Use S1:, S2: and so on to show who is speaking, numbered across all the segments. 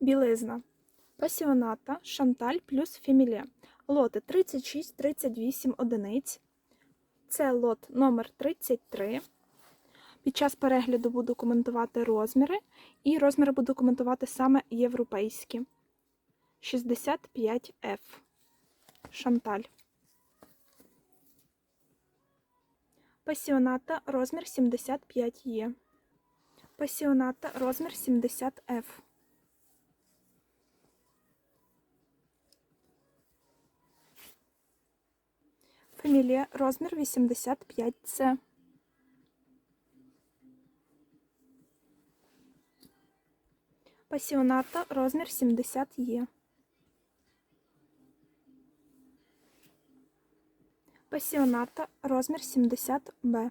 S1: Білизна. Пасіоната, Шанталь плюс Фемілє. Лоти 36-38 одиниць. Це лот номер 33. Під час перегляду буду коментувати розміри, і розміри буду коментувати саме європейські. 65F. Шанталь. Пасіоната розмір 75Е. Пасіоната розмір 70F. Фамілія розмір 85С. Пасіоната розмір 70Е. Пасіоната розмір 70Б.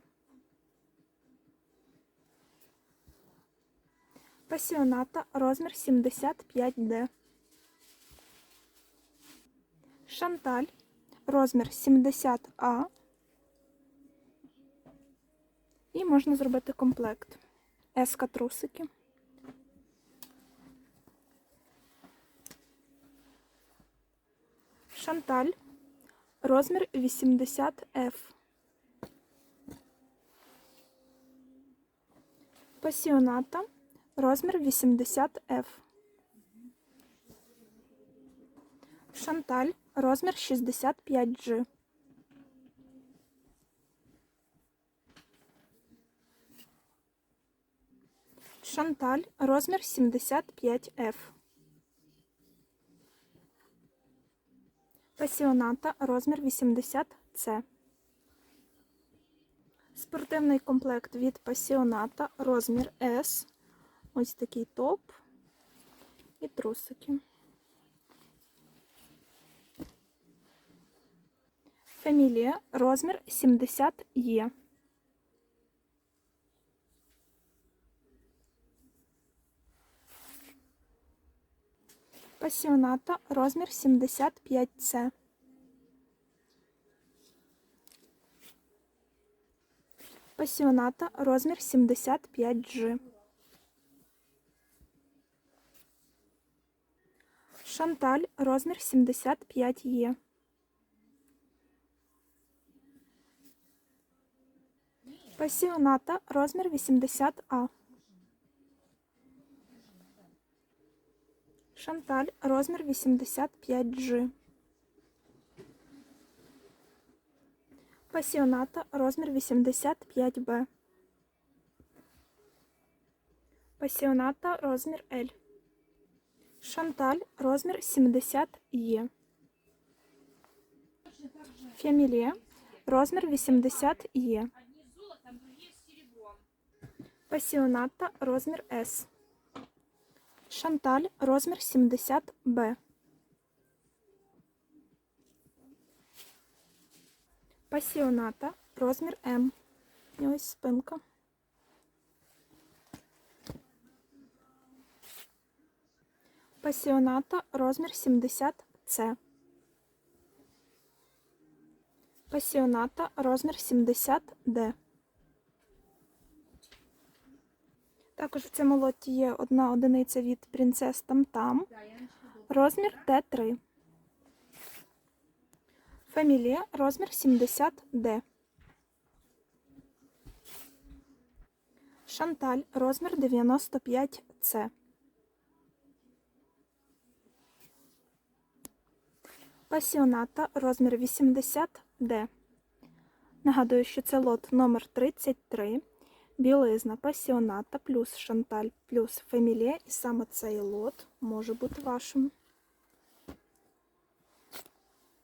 S1: Пасіоната розмір 75Д. Шанталь розмір 70А. І можна зробити комплект. Еска трусики. Шанталь розмір 80F. Пасіоната розмір 80F. Шанталь розмір 65G. Шанталь розмір 75F. Пасіоната розмір 80С. Спортивний комплект від пасіоната розмір S. Ось такий топ і трусики. Фамілія розмір 70Е. Пасіоната розмір 75С. Пасіоната розмір 75G. Шанталь розмір 75Е. Пасіоната розмір 80А. Шанталь розмір 85G. Пасіоната розмір 85Б. Пасіоната розмір L. Шанталь розмір 70Е. Фемілія розмір 80Е. Пасіоната розмір С. Шанталь розмір 70Б. Пасіоната розмір М. Ось спинка. Пасіоната розмір 70С. Пасіоната розмір 70Д. Також в цьому лоті є одна одиниця від принцес Там-Там. Розмір Т3. Фамілія розмір 70Д. Шанталь розмір 95С. Пасіоната розмір 80Д. Нагадую, що це лот номер 33. Білизна пасіоната плюс шанталь плюс фемілє, І саме цей лот може бути вашим.